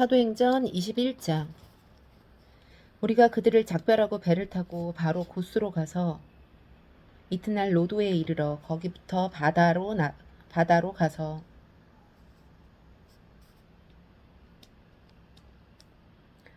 사도행전 21장. 우리가 그들을 작별하고 배를 타고 바로 고스로 가서 이튿날 로도에 이르러 거기부터 바다로 나, 바다로 가서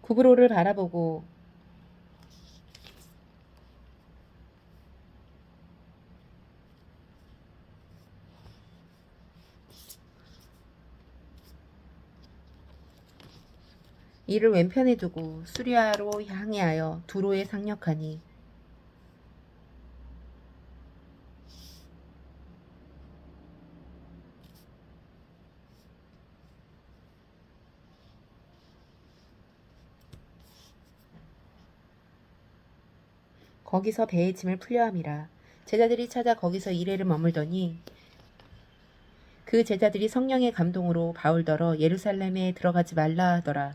구브로를 바라보고 이를 왼편에 두고 수리아로 향하여 두로에 상륙하니 거기서 배의 짐을 풀려 함이라. 제자들이 찾아 거기서 이래를 머물더니 그 제자들이 성령의 감동으로 바울더러 예루살렘에 들어가지 말라 하더라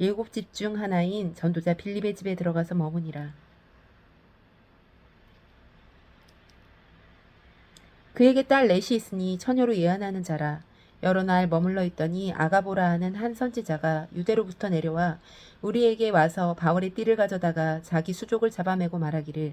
일곱 집 중 하나인 전도자 빌립의 집에 들어가서 머무니라. 그에게 딸 넷이 있으니 처녀로 예언하는 자라. 여러 날 머물러 있더니 아가보라 하는 한 선지자가 유대로부터 내려와 우리에게 와서 바울의 띠를 가져다가 자기 수족을 잡아매고 말하기를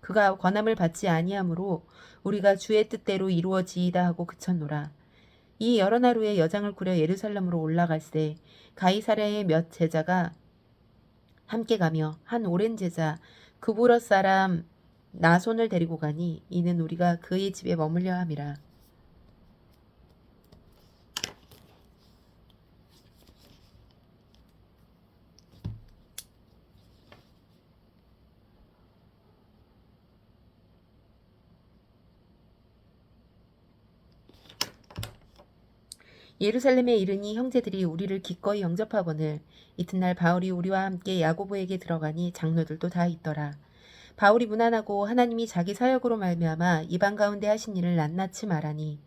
그가 권함을 받지 아니하므로 우리가 주의 뜻대로 이루어지이다 하고 그쳤노라 이 여러 날 후에 여장을 꾸려 예루살렘으로 올라갈새 가이사랴의 몇 제자가 함께 가며 한 오랜 제자 그보러 사람 나손을 데리고 가니 이는 우리가 그의 집에 머물려 함이라. 예루살렘에 이르니 형제들이 우리를 기꺼이 영접하거늘 이튿날 바울이 우리와 함께 야고보에게 들어가니 장로들도 다 있더라. 바울이 무난하고 하나님이 자기 사역으로 말미암아 이방 가운데 하신 일을 낱낱이 말하니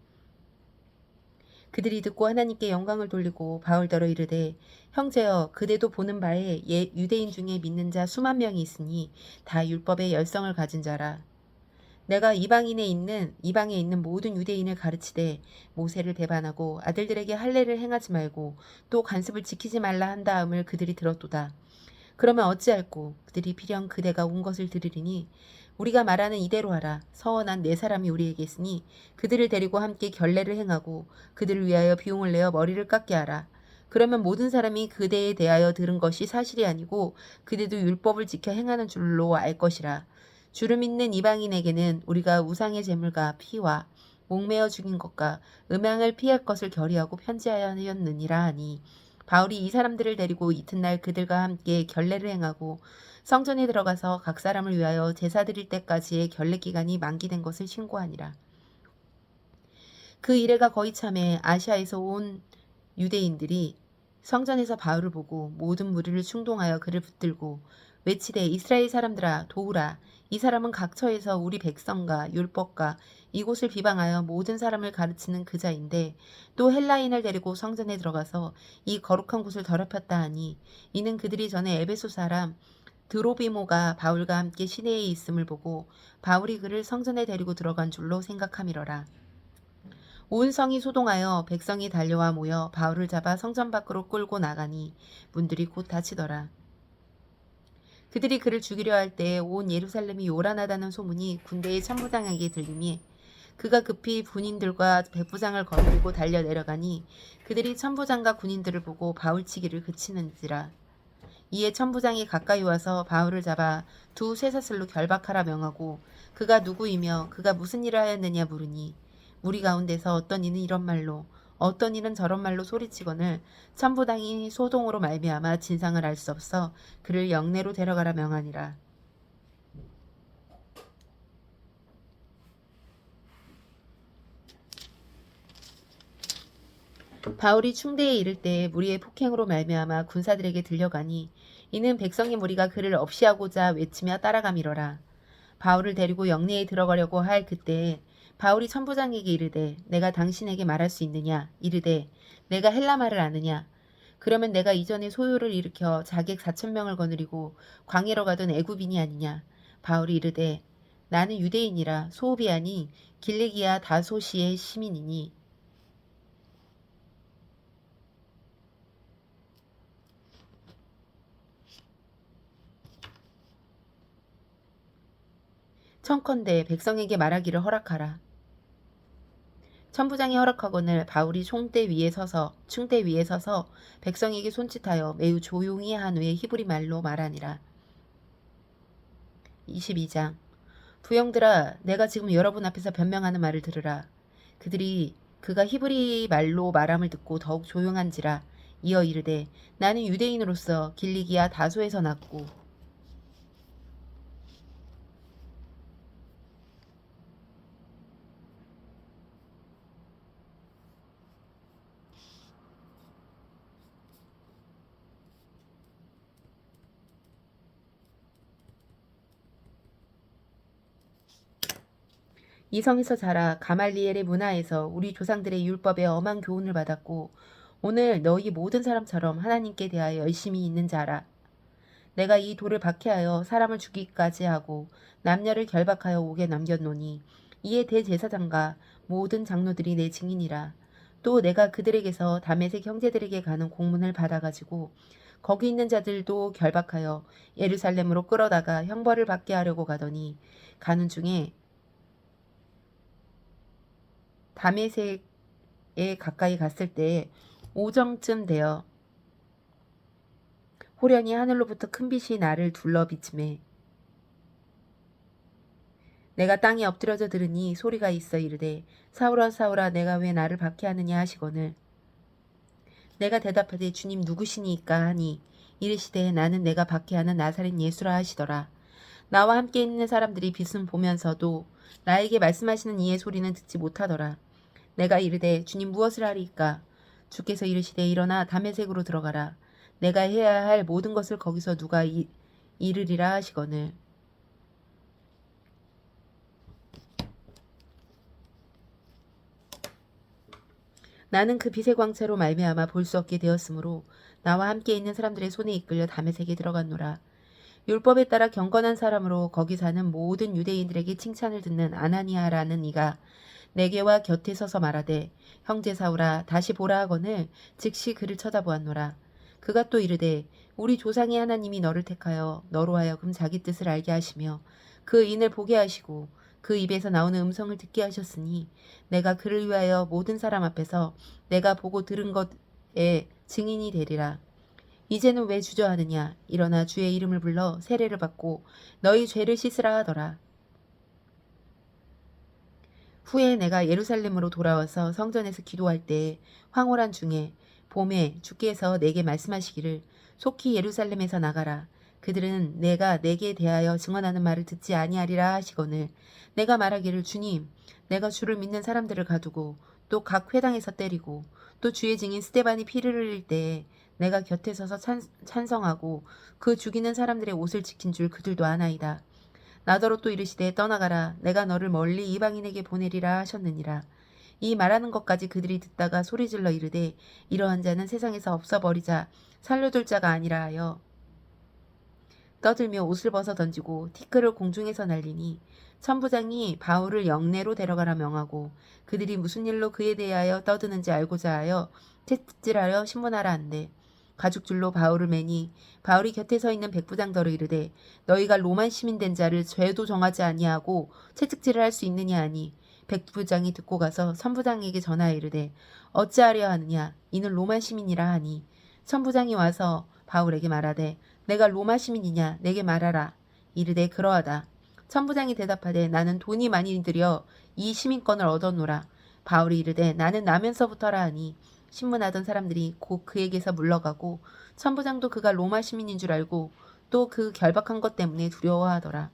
그들이 듣고 하나님께 영광을 돌리고 바울더러 이르되 형제여 그대도 보는 바에 예, 유대인 중에 믿는 자 수만 명이 있으니 다 율법의 열성을 가진 자라 내가 이방인에 있는 이방에 있는 모든 유대인을 가르치되 모세를 배반하고 아들들에게 할례를 행하지 말고 또 관습을 지키지 말라 한 다음을 그들이 들었도다. 그러면 어찌할꼬? 그들이 필연 그대가 온 것을 들으리니 우리가 말하는 이대로 하라. 서원한 네 사람이 우리에게 있으니 그들을 데리고 함께 결례를 행하고 그들을 위하여 비용을 내어 머리를 깎게 하라. 그러면 모든 사람이 그대에 대하여 들은 것이 사실이 아니고 그대도 율법을 지켜 행하는 줄로 알 것이라 주를 믿는 이방인에게는 우리가 우상의 제물과 피와 목매어 죽인 것과 음양을 피할 것을 결의하고 편지하였느니라 하니 바울이 이 사람들을 데리고 이튿날 그들과 함께 결례를 행하고 성전에 들어가서 각 사람을 위하여 제사 드릴 때까지의 결례 기간이 만기된 것을 신고하니라. 그 이래가 거의 참에 아시아에서 온 유대인들이 성전에서 바울을 보고 모든 무리를 충동하여 그를 붙들고 외치되 이스라엘 사람들아 도우라 이 사람은 각처에서 우리 백성과 율법과 이곳을 비방하여 모든 사람을 가르치는 그자인데 또 헬라인을 데리고 성전에 들어가서 이 거룩한 곳을 더럽혔다 하니 이는 그들이 전에 에베소 사람 드로비모가 바울과 함께 시내에 있음을 보고 바울이 그를 성전에 데리고 들어간 줄로 생각함이러라. 온 성이 소동하여 백성이 달려와 모여 바울을 잡아 성전 밖으로 끌고 나가니 문들이 곧 닫히더라. 그들이 그를 죽이려 할때온 예루살렘이 요란하다는 소문이 군대의 참부장에게 들림이 그가 급히 군인들과 백부장을 거느리고 달려 내려가니 그들이 천부장과 군인들을 보고 바울치기를 그치는지라 이에 천부장이 가까이 와서 바울을 잡아 두 쇠사슬로 결박하라 명하고 그가 누구이며 그가 무슨 일을 하였느냐 물으니 무리 가운데서 어떤 이는 이런 말로 어떤 이는 저런 말로 소리치거늘 천부장이 소동으로 말미암아 진상을 알 수 없어 그를 영내로 데려가라 명하니라. 바울이 충대에 이를 때 무리의 폭행으로 말미암아 군사들에게 들려가니 이는 백성의 무리가 그를 없이하고자 외치며 따라가미러라. 바울을 데리고 영내에 들어가려고 할 그때 바울이 천부장에게 이르되 내가 당신에게 말할 수 있느냐? 이르되 내가 헬라 말을 아느냐? 그러면 내가 이전에 소요를 일으켜 자객 4천 명을 거느리고 광해로 가던 애굽인이 아니냐? 바울이 이르되 나는 유대인이라 아닌 길레기아 다소시의 시민이니 청컨대 백성에게 말하기를 허락하라. 천부장이 허락하거늘 바울이 총대 위에 서서 충대 위에 서서 백성에게 손짓하여 매우 조용히 한 후에 히브리 말로 말하니라. 22장 부영들아 내가 지금 여러분 앞에서 변명하는 말을 들으라. 그들이 그가 히브리 말로 말함을 듣고 더욱 조용한지라 이어 이르되 나는 유대인으로서 길리기아 다소에서 났고 이성에서 자라 가말리엘의 문화에서 우리 조상들의 율법에 엄한 교훈을 받았고 오늘 너희 모든 사람처럼 하나님께 대하여 열심히 있는 자라. 내가 이 돌을 박해하여 사람을 죽이기까지 하고 남녀를 결박하여 옥에 남겼노니 이에 대제사장과 모든 장로들이 내 증인이라. 또 내가 그들에게서 다메섹 형제들에게 가는 공문을 받아가지고 거기 있는 자들도 결박하여 예루살렘으로 끌어다가 형벌을 받게 하려고 가더니 가는 중에 다메섹에 가까이 갔을 때 오정쯤 되어 호련히 하늘로부터 큰 빛이 나를 둘러 비침해. 내가 땅에 엎드려져 들으니 소리가 있어 이르되 사울아 사울아 내가 왜 나를 박해하느냐? 하시거늘. 내가 대답하되 주님 누구시니까? 하니 이르시되 나는 내가 박해하는 나사렛 예수라 하시더라. 나와 함께 있는 사람들이 빛은 보면서도 나에게 말씀하시는 이의 소리는 듣지 못하더라 내가 이르되 주님 무엇을 하리이까? 주께서 이르시되 일어나 담에색으로 들어가라. 내가 해야 할 모든 것을 거기서 누가 이, 이르리라 하시거늘. 나는 그 빛의 광채로 말미암아 볼 수 없게 되었으므로 나와 함께 있는 사람들의 손에 이끌려 담에색에 들어갔노라. 율법에 따라 경건한 사람으로 거기 사는 모든 유대인들에게 칭찬을 듣는 아나니아라는 이가 내게와 곁에 서서 말하되 형제 사울아 다시 보라 하거늘 즉시 그를 쳐다보았노라. 그가 또 이르되 우리 조상의 하나님이 너를 택하여 너로 하여금 자기 뜻을 알게 하시며 그 인을 보게 하시고 그 입에서 나오는 음성을 듣게 하셨으니 내가 그를 위하여 모든 사람 앞에서 내가 보고 들은 것에 증인이 되리라. 이제는 왜 주저하느냐? 일어나 주의 이름을 불러 세례를 받고 너희 죄를 씻으라 하더라 후에 내가 예루살렘으로 돌아와서 성전에서 기도할 때 황홀한 중에 봄에 주께서 내게 말씀하시기를 속히 예루살렘에서 나가라. 그들은 내가 내게 대하여 증언하는 말을 듣지 아니하리라 하시거늘 내가 말하기를 주님 내가 주를 믿는 사람들을 가두고 또 각 회당에서 때리고 또 주의 증인 스테반이 피를 흘릴 때에 내가 곁에 서서 찬, 찬성하고 그 죽이는 사람들의 옷을 지킨 줄 그들도 아나이다. 나더러 또 이르시되 떠나가라. 내가 너를 멀리 이방인에게 보내리라 하셨느니라. 이 말하는 것까지 그들이 듣다가 소리질러 이르되 이러한 자는 세상에서 없어버리자. 살려둘 자가 아니라 하여 떠들며 옷을 벗어 던지고 티끌을 공중에서 날리니 천부장이 바울을 영내로 데려가라 명하고 그들이 무슨 일로 그에 대하여 떠드는지 알고자 하여 채찍질하려 신문하라 한대 가죽줄로 바울을 매니 바울이 곁에 서 있는 백부장더러 이르되 너희가 로만 시민 된 자를 죄도 정하지 아니하고 채찍질을 할 수 있느냐 하니? 백부장이 듣고 가서 선부장에게 전하여 이르되 어찌하려 하느냐? 이는 로만 시민이라 하니. 선부장이 와서 바울에게 말하되 내가 로마 시민이냐? 내게 말하라. 이르되 그러하다. 천부장이 대답하되 나는 돈이 많이 들여 이 시민권을 얻었노라. 바울이 이르되 나는 나면서부터라 하니 신문하던 사람들이 곧 그에게서 물러가고 천부장도 그가 로마 시민인 줄 알고 또 그 결박한 것 때문에 두려워하더라.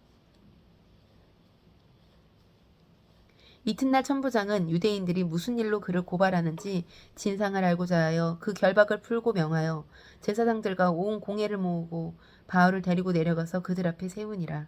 이튿날 천부장은 유대인들이 무슨 일로 그를 고발하는지 진상을 알고자 하여 그 결박을 풀고 명하여 제사장들과 온 공회를 모으고 바울을 데리고 내려가서 그들 앞에 세우니라.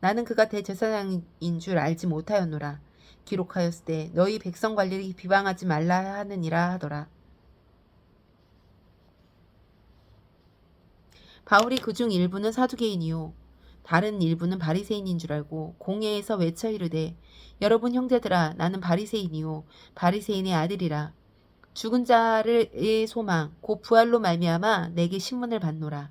나는 그가 대제사장인 줄 알지 못하였노라. 기록하였을 때 너희 백성 관리를 비방하지 말라 하느니라 하더라. 바울이 그 중 일부는 사두개인이요 다른 일부는 바리새인인 줄 알고 공회에서 외쳐 이르되 여러분 형제들아 나는 바리새인이요 바리새인의 아들이라 죽은 자를 소망 곧 부활로 말미암아 내게 신문을 받노라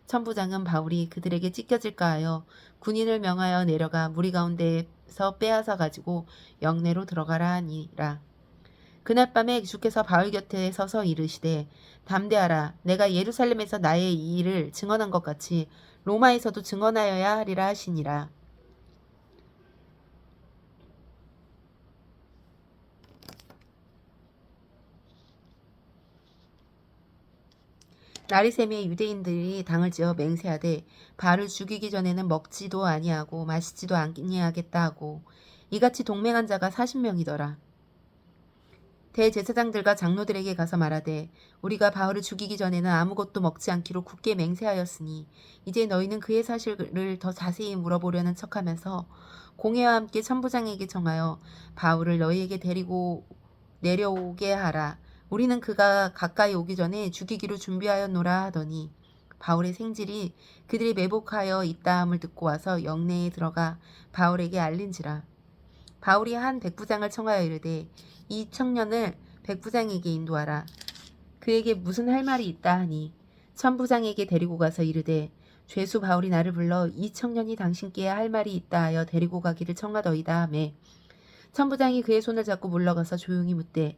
천부장은 바울이 그들에게 찢겨질까 하여 군인을 명하여 내려가 무리 가운데에서 빼앗아 가지고 영내로 들어가라 하니라. 그날 밤에 주께서 바울 곁에 서서 이르시되 담대하라 내가 예루살렘에서 나의 이 일을 증언한 것 같이 로마에서도 증언하여야 하리라 하시니라. 나리샘의 유대인들이 당을 지어 맹세하되 바를 죽이기 전에는 먹지도 아니하고 마시지도 아니하겠다 하고 이같이 동맹한 자가 40명이더라. 대제사장들과 장로들에게 가서 말하되 우리가 바울을 죽이기 전에는 아무것도 먹지 않기로 굳게 맹세하였으니 이제 너희는 그의 사실을 더 자세히 물어보려는 척하면서 공회와 함께 천부장에게 청하여 바울을 너희에게 데리고 내려오게 하라. 우리는 그가 가까이 오기 전에 죽이기로 준비하였노라 하더니 바울의 생질이 그들이 매복하여 있다함을 듣고 와서 영내에 들어가 바울에게 알린지라. 바울이 한 백부장을 청하여 이르되 이 청년을 백부장에게 인도하라. 그에게 무슨 할 말이 있다 하니 천부장에게 데리고 가서 이르되 죄수 바울이 나를 불러 이 청년이 당신께 할 말이 있다 하여 데리고 가기를 청하더이다 하매 천부장이 그의 손을 잡고 물러가서 조용히 묻되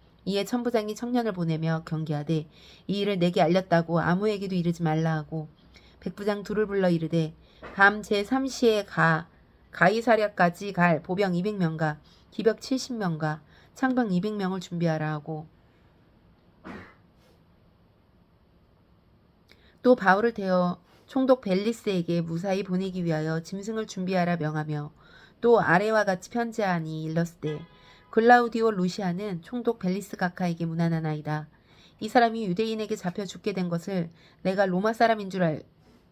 이에 천부장이 청년을 보내며 경계하되 이 일을 내게 알렸다고 아무에게도 이르지 말라 하고 백부장 둘을 불러 이르되 밤 제3시에 가 가이사랴까지 갈 보병 200명과 기벽 70명과 창병 200명을 준비하라 하고. 또 바울을 태워 총독 벨리스에게 무사히 보내기 위하여 짐승을 준비하라 명하며 또 아래와 같이 편지하니 일렀을 때 글라우디오 루시아는 총독 벨리스 가카에게 무난하나이다. 이 사람이 유대인에게 잡혀 죽게 된 것을 내가 로마 사람인 줄 알,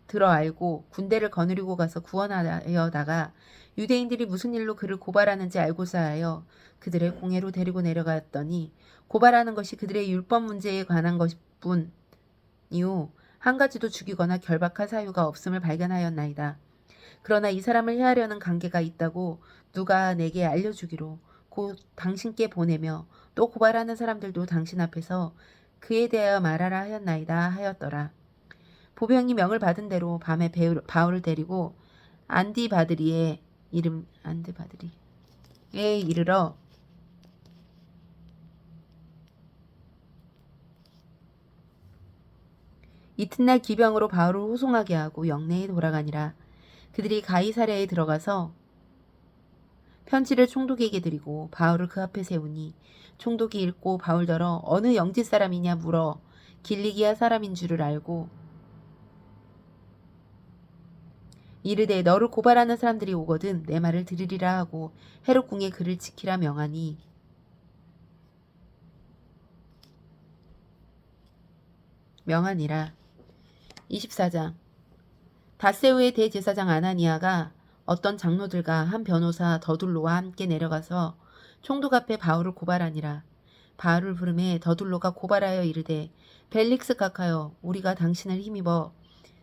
들어 알고 군대를 거느리고 가서 구원하여다가 유대인들이 무슨 일로 그를 고발하는지 알고자 하여 그들의 공회로 데리고 내려갔더니 고발하는 것이 그들의 율법 문제에 관한 것뿐이요 한 가지도 죽이거나 결박할 사유가 없음을 발견하였나이다. 그러나 이 사람을 해하려는 관계가 있다고 누가 내게 알려주기로 곧 당신께 보내며 또 고발하는 사람들도 당신 앞에서 그에 대하여 말하라 하였나이다 하였더라. 보병이 명을 받은 대로 밤에 베울- 바울을 데리고 안디 바드리의 이름 안디 바드리에 이르러 이튿날 기병으로 바울을 호송하게 하고 영내에 돌아가니라. 그들이 가이사랴에 들어가서 편지를 총독에게 드리고 바울을 그 앞에 세우니 총독이 읽고 바울더러 어느 영지 사람이냐 물어 길리기아 사람인 줄을 알고 이르되 너를 고발하는 사람들이 오거든 내 말을 들으리라 하고 헤롯 궁에 그를 지키라 명하니. 명하니라. 24장. 다세우의 대제사장 아나니아가 어떤 장로들과 한 변호사 더둘로와 함께 내려가서 총독 앞에 바울을 고발하니라. 바울을 부름에 더둘로가 고발하여 이르되 벨릭스 각하여 우리가 당신을 힘입어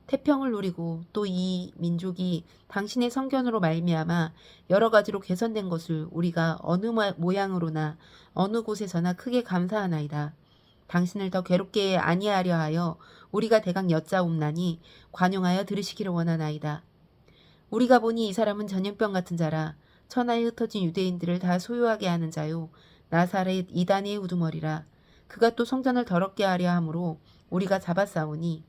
태평을 누리고 또 이 민족이 당신의 성견으로 말미암아 여러 가지로 개선된 것을 우리가 어느 모- 모양으로나 어느 곳에서나 크게 감사하나이다. 당신을 더 괴롭게 아니하려 하여 우리가 대강 여짜옵나니 관용하여 들으시기를 원하나이다. 우리가 보니 이 사람은 전염병 같은 자라 천하에 흩어진 유대인들을 다 소유하게 하는 자요. 나사렛 이단의 우두머리라. 그가 또 성전을 더럽게 하려 함으로 우리가 잡아싸우니.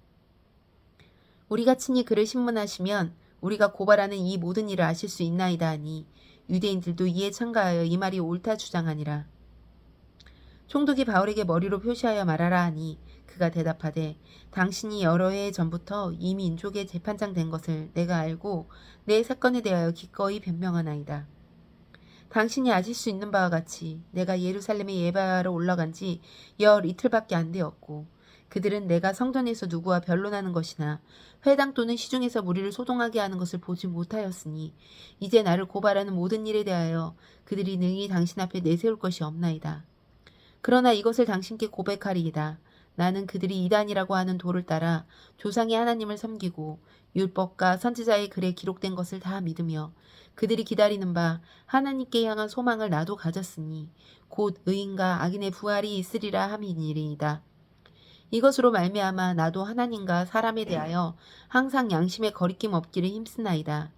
우리가 친히 그를 신문하시면 우리가 고발하는 이 모든 일을 아실 수 있나이다 하니 유대인들도 이에 참가하여 이 말이 옳다 주장하니라. 총독이 바울에게 머리로 표시하여 말하라 하니 그가 대답하되 당신이 여러 해 전부터 이 민족의 재판장 된 것을 내가 알고 내 사건에 대하여 기꺼이 변명하나이다. 당신이 아실 수 있는 바와 같이 내가 예루살렘에 예배하러 올라간 지 열 이틀밖에 안 되었고 그들은 내가 성전에서 누구와 변론하는 것이나 회당 또는 시중에서 무리를 소동하게 하는 것을 보지 못하였으니 이제 나를 고발하는 모든 일에 대하여 그들이 능히 당신 앞에 내세울 것이 없나이다. 그러나 이것을 당신께 고백하리이다. 나는 그들이 이단이라고 하는 도를 따라 조상이 하나님을 섬기고 율법과 선지자의 글에 기록된 것을 다 믿으며 그들이 기다리는 바 하나님께 향한 소망을 나도 가졌으니 곧 의인과 악인의 부활이 있으리라 함이니이다. 이것으로 말미암아 나도 하나님과 사람에 대하여 항상 양심에 거리낌 없기를 힘쓰나이다.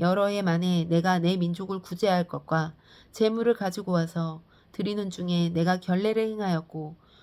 여러 해 만에 내가 내 민족을 구제할 것과 재물을 가지고 와서 드리는 중에 내가 결례를 행하였고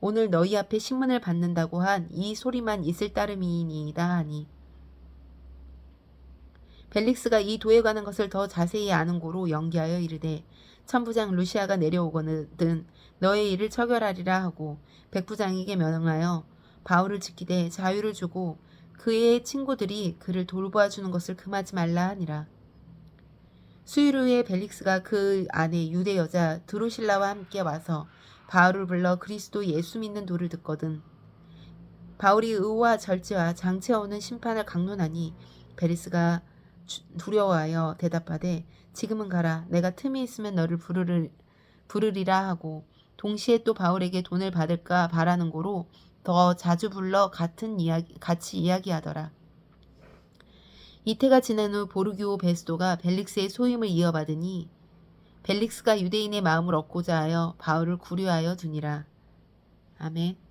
오늘 너희 앞에 신문을 받는다고 한 이 소리만 있을 따름이니이다 하니 벨릭스가 이 도에 관한 것을 더 자세히 아는 고로 연기하여 이르되 천부장 루시아가 내려오거든 너의 일을 처결하리라 하고 백부장에게 명하여 바울을 지키되 자유를 주고 그의 친구들이 그를 돌보아 주는 것을 금하지 말라 하니라. 수일 후에 벨릭스가 그 아내 유대 여자 드로실라와 함께 와서 바울을 불러 그리스도 예수 믿는 도를 듣거든. 바울이 의와 절제와 장치어오는 심판을 강론하니 베리스가 주- 두려워하여 대답하되 지금은 가라 내가 틈이 있으면 너를 부르를, 부르리라 하고 동시에 또 바울에게 돈을 받을까 바라는 고로 더 자주 불러 같은 이야기 같이 이야기하더라. 이태가 지난 후 보르기오 베스도가 벨릭스의 소임을 이어받으니 벨릭스가 유대인의 마음을 얻고자 하여 바울을 구류하여 두니라. 아멘.